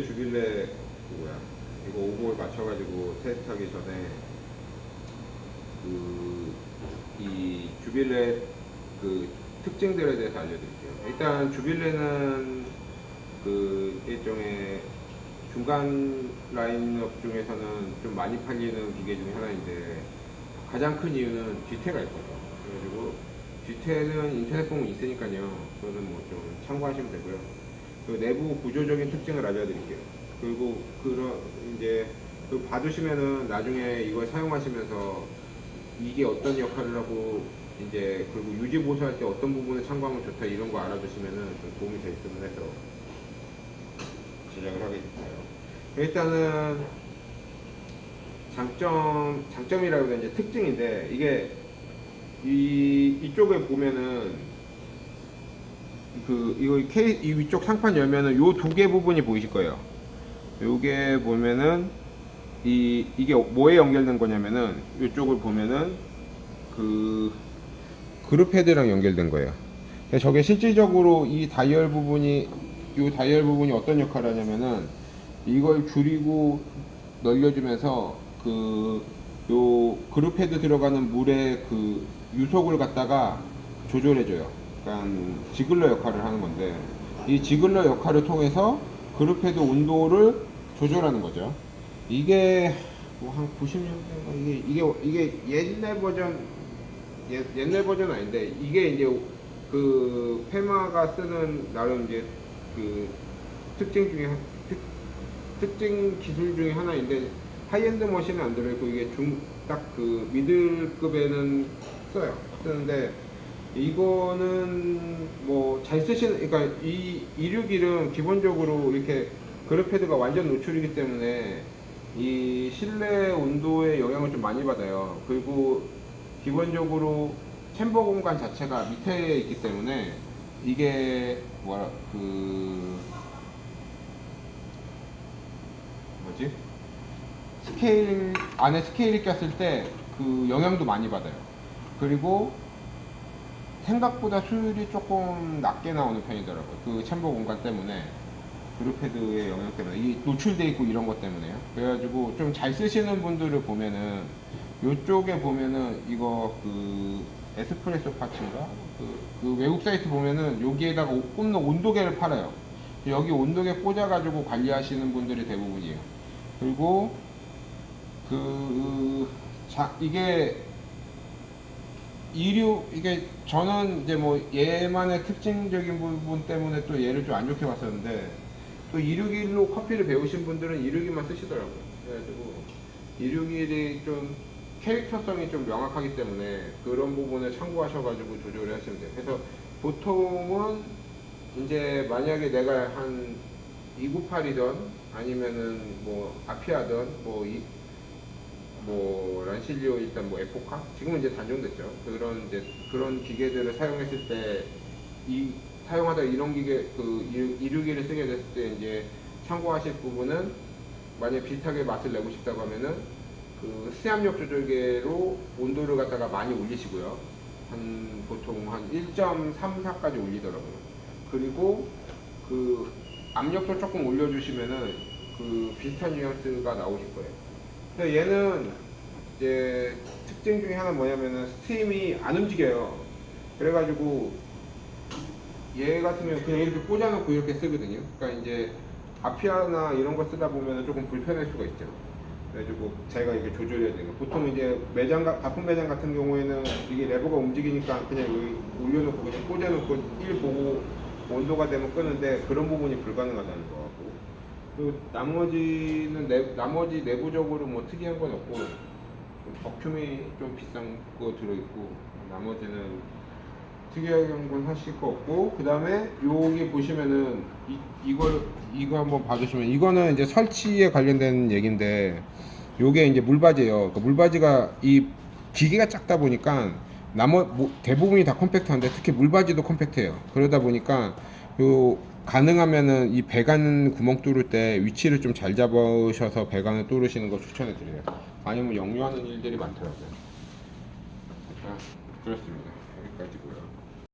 주기계 주빌레 그 뭐야 이거 오버를 맞춰가지고 테스트하기 전에 그 이 주빌레 그 특징들에 대해서 알려드릴게요. 일단 주빌레는 그 일종의 중간 라인업 중에서는 좀 많이 팔리는 기계 중에 하나인데 가장 큰 이유는 뒤태가 있거든요. 그래가지고 뒤태는 인터넷 보면 있으니까요. 그거는 뭐 좀 참고하시면 되고요. 그 내부 구조적인 특징을 알려드릴게요. 그리고 그런 이제 그 봐두시면은 나중에 이걸 사용하시면서 이게 어떤 역할을 하고 이제 그리고 유지 보수할 때 어떤 부분을 참고하면 좋다 이런 거 알아두시면은 좀 도움이 되겠으면 해서 제작을 하게 됐어요. 일단은 장점 장점이라고 해야 이제 특징인데 이게 이 이쪽에 보면은 그 이거 케이 이 위쪽 상판 열면은 요 두 개 부분이 보이실 거예요. 요게 보면은 이 이게 뭐에 연결된 거냐면은 이쪽을 보면은 그 그룹 패드랑 연결된 거예요. 저게 실질적으로 이 다이얼 부분이 이 다이얼 부분이 어떤 역할을 하냐면은 이걸 줄이고 늘려주면서 그 요 그룹 패드 들어가는 물의 그 유속을 갖다가 조절해줘요. 그러니까 지글러 역할을 하는 건데 이 지글러 역할을 통해서 그룹 패드 온도를 조절하는 거죠. 이게 뭐 한 90년대인가 이게 이게 이게 옛날 버전 옛, 옛날 버전 아닌데 이게 이제 그 페마가 쓰는 나름 이제 그 특징 중에 한- 특, 특징 기술 중에 하나인데 하이엔드 머신은 안 들어있고 이게 중 딱 그 미들급에는 써요 쓰는데 이거는 뭐 잘 쓰시는 그러니까 이 261은 기본적으로 이렇게 그룹 패드가 완전 노출이기 때문에 이 실내 온도에 영향을 좀 많이 받아요. 그리고 기본적으로 챔버 공간 자체가 밑에 있기 때문에 이게 뭐라 그 뭐지 스케일 안에 스케일이 꼈을 때 그 영향도 많이 받아요. 그리고 생각보다 수율이 조금 낮게 나오는 편이더라고요. 그 챔버 공간 때문에. 그룹패드의 영향 때문에 이 노출돼 있고 이런 것 때문에요. 그래가지고 좀 잘 쓰시는 분들을 보면은 이쪽에 보면은 이거 그 에스프레소 파츠인가 그, 그 외국 사이트 보면은 여기에다가 오- 꽂는 온도계를 팔아요. 여기 온도계 꽂아가지고 관리하시는 분들이 대부분이에요. 그리고 그 자, 이게 이류 이게 저는 이제 뭐 얘만의 특징적인 부분 때문에 또 얘를 좀 안 좋게 봤었는데 또 이류기로 커피를 배우신 분들은 이류기만 쓰시더라고요. 그래가지고 이류기이 좀 캐릭터성이 좀 명확하기 때문에 그런 부분을 참고하셔가지고 조절을 하시면 돼요. 그래서 보통은 이제 만약에 내가 한 298이던 아니면은 뭐 아피아던 뭐 이, 뭐 란실리오 일단 뭐 에포카 지금은 이제 단종됐죠. 그런 이제 그런 기계들을 사용했을 때 이 사용하다 이런 기계 그 이류기를 쓰게 됐을 때 이제 참고하실 부분은 만약 비슷하게 맛을 내고 싶다고 하면은 그 수압력 조절계로 온도를 갖다가 많이 올리시고요. 한 보통 한 1.34까지 올리더라고요. 그리고 그 압력도 조금 올려주시면은 그 비슷한 뉘앙스가 나오실 거예요. 근데 얘는 이제 특징 중에 하나 뭐냐면은 스팀이 안 움직여요. 그래가지고 얘 같은 경우는 그냥 이렇게 꽂아놓고 이렇게 쓰거든요. 그러니까 이제 아피아나 이런 거 쓰다 보면 조금 불편할 수가 있죠. 그래가지고 자기가 이렇게 조절해야 되는 거. 보통 이제 매장, 가- 바쁜 매장 같은 경우에는 이게 레버가 움직이니까 그냥 여기 올려놓고 그냥 꽂아놓고 일 보고 온도가 되면 끄는데 그런 부분이 불가능하다는 거 같고. 그리고 나머지는 내, 나머지 내부적으로 뭐 특이한 건 없고 좀 버큐미 좀 비싼 거 들어있고 나머지는 특이한 건 하실 거 없고 그 다음에 여기 보시면은 이, 이걸 이거 한번 봐주시면 이거는 이제 설치에 관련된 얘기인데 요게 이제 물바지예요. 그러니까 물바지가 이 기계가 작다 보니까 나머 뭐, 대부분이 다 컴팩트한데 특히 물바지도 컴팩트해요. 그러다 보니까 요 가능하면은 이 배관 구멍 뚫을 때 위치를 좀 잘 잡으셔서 배관을 뚫으시는 걸 추천해 드려요. 아니면 역류하는 일들이 많더라고요. 자, 그렇습니다. 여기까지고요